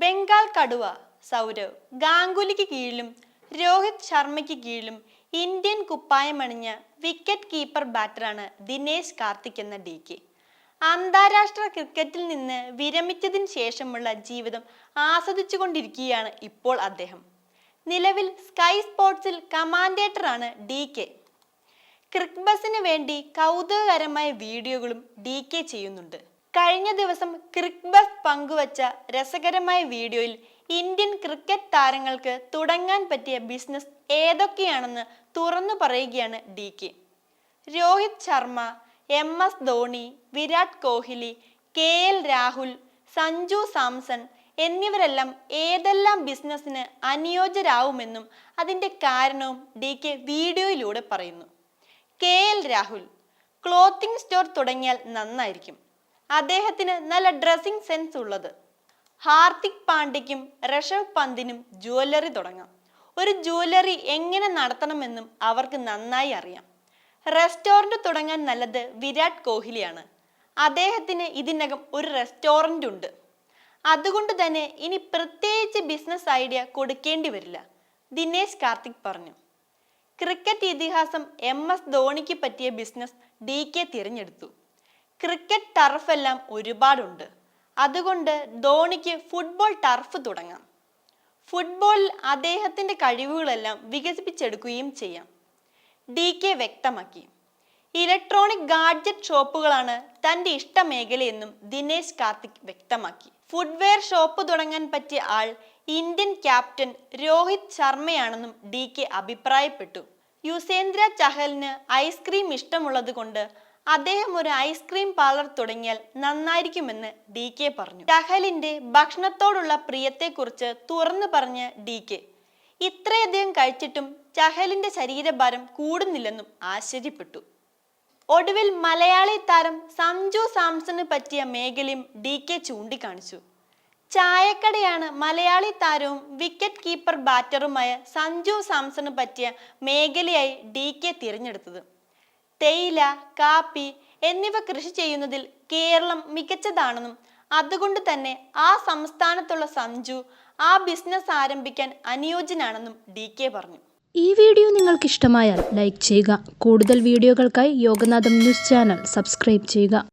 ബംഗാൾ കടുവ സൗരവ്. ഗാംഗുലിക്ക് കീഴിലും രോഹിത് ശർമ്മയ്ക്ക് കീഴിലും ഇന്ത്യൻ കുപ്പായമണിഞ്ഞ വിക്കറ്റ് കീപ്പർ ബാറ്ററാണ് ദിനേശ് കാർത്തിക് എന്ന ഡി കെ അന്താരാഷ്ട്ര ക്രിക്കറ്റിൽ നിന്ന് വിരമിച്ചതിന് ശേഷമുള്ള ജീവിതം ആസ്വദിച്ചുകൊണ്ടിരിക്കുകയാണ് ഇപ്പോൾ അദ്ദേഹം. നിലവിൽ സ്കൈ സ്പോർട്സിൽ കമാൻഡേറ്ററാണ് ഡി കെ ക്രിക്ബസിന് വേണ്ടി കൗതുകകരമായ വീഡിയോകളും ഡി കെ ചെയ്യുന്നുണ്ട്. കഴിഞ്ഞ ദിവസം ക്രിക്ബസ് പങ്കുവച്ച രസകരമായ വീഡിയോയിൽ ഇന്ത്യൻ ക്രിക്കറ്റ് താരങ്ങൾക്ക് തുടങ്ങാൻ പറ്റിയ ബിസിനസ് ഏതൊക്കെയാണെന്ന് തുറന്നു പറയുകയാണ് D K Rohit Sharma M S Dhoni Virat Kohli K L Rahul Sanju Samson എന്നിവരെല്ലാം ഏതെല്ലാം ബിസിനസ്സിന് അനുയോജ്യരാവുമെന്നും അതിന്റെ കാരണവും ഡി കെ വീഡിയോയിലൂടെ പറയുന്നു. K L Rahul clothing store തുടങ്ങിയാൽ നന്നായിരിക്കും. അദ്ദേഹത്തിന് നല്ല ഡ്രസ്സിംഗ് സെൻസ് ഉള്ളത്. ഹാർദിക് പാണ്ഡ്യയ്ക്കും ഋഷഭ് പന്തിനും ജ്വല്ലറി തുടങ്ങാം. ഒരു ജ്വല്ലറി എങ്ങനെ നടത്തണമെന്നും അവർക്ക് നന്നായി അറിയാം. റെസ്റ്റോറന്റ് തുടങ്ങാൻ നല്ലത് വിരാട് കോഹ്ലിയാണ്. അദ്ദേഹത്തിന് ഇതിനകം ഒരു റെസ്റ്റോറന്റ് ഉണ്ട്. അതുകൊണ്ട് തന്നെ ഇനി പ്രത്യേകിച്ച് ബിസിനസ് ഐഡിയ കൊടുക്കേണ്ടി വരില്ല ദിനേശ് കാർത്തിക് പറഞ്ഞു. ക്രിക്കറ്റ് ഇതിഹാസം എം എസ് ധോണിക്ക് പറ്റിയ ബിസിനസ് ഡി കെ തിരഞ്ഞെടുത്തു. ക്രിക്കറ്റ് ടർഫ് എല്ലാം ഒരുപാടുണ്ട്. അതുകൊണ്ട് ധോണിക്ക് ഫുട്ബോൾ ടർഫ് തുടങ്ങാം. ഫുട്ബോളിൽ അദ്ദേഹത്തിന്റെ കഴിവുകളെല്ലാം വികസിപ്പിച്ചെടുക്കുകയും ചെയ്യാം. ഡി കെ വ്യക്തമാക്കി. ഇലക്ട്രോണിക് ഗാഡ്ജറ്റ് ഷോപ്പുകളാണ് തന്റെ ഇഷ്ട മേഖലയെന്നും ദിനേശ് കാർത്തിക് വ്യക്തമാക്കി. ഫുട്വെയർ ഷോപ്പ് തുടങ്ങാൻ പറ്റിയ ആൾ ഇന്ത്യൻ ക്യാപ്റ്റൻ രോഹിത് ശർമ്മയാണെന്നും ഡി കെ അഭിപ്രായപ്പെട്ടു. യുസേന്ദ്ര ചഹലിന് ഐസ്ക്രീം ഇഷ്ടമുള്ളത് കൊണ്ട് അദ്ദേഹം ഒരു ഐസ്ക്രീം പാർലർ തുടങ്ങിയാൽ നന്നായിരിക്കുമെന്ന് ഡി കെ പറഞ്ഞു. ചഹലിന്റെ ഭക്ഷണത്തോടുള്ള പ്രിയത്തെക്കുറിച്ച് തുറന്നു പറഞ്ഞ ഡി കെ ഇത്രയധികം കഴിച്ചിട്ടും ചഹലിന്റെ ശരീരഭാരം കൂടുന്നില്ലെന്നും ആശ്ചര്യപ്പെട്ടു. ഒടുവിൽ മലയാളി താരം സഞ്ജു സാംസണ് പറ്റിയ മേഖലയും ഡി കെ ചൂണ്ടിക്കാണിച്ചു. ചായക്കടയാണ് മലയാളി താരവും വിക്കറ്റ് കീപ്പർ ബാറ്ററുമായ സഞ്ജു സാംസണ് പറ്റിയ മേഖലയായി ഡി കെ തിരഞ്ഞെടുത്തത്. തേയില കാപ്പി എന്നിവ കൃഷി ചെയ്യുന്നതിൽ കേരളം മികച്ചതാണെന്നും അതുകൊണ്ട് തന്നെ ആ സംസ്ഥാനത്തുള്ള സഞ്ജു ആ ബിസിനസ് ആരംഭിക്കാൻ അനുയോജ്യനാണെന്നും ഡി കെ പറഞ്ഞു. ഈ വീഡിയോ നിങ്ങൾക്ക് ഇഷ്ടമായാൽ ലൈക്ക് ചെയ്യുക. കൂടുതൽ വീഡിയോകൾക്കായി യോഗനാഥം ന്യൂസ് ചാനൽ സബ്സ്ക്രൈബ് ചെയ്യുക.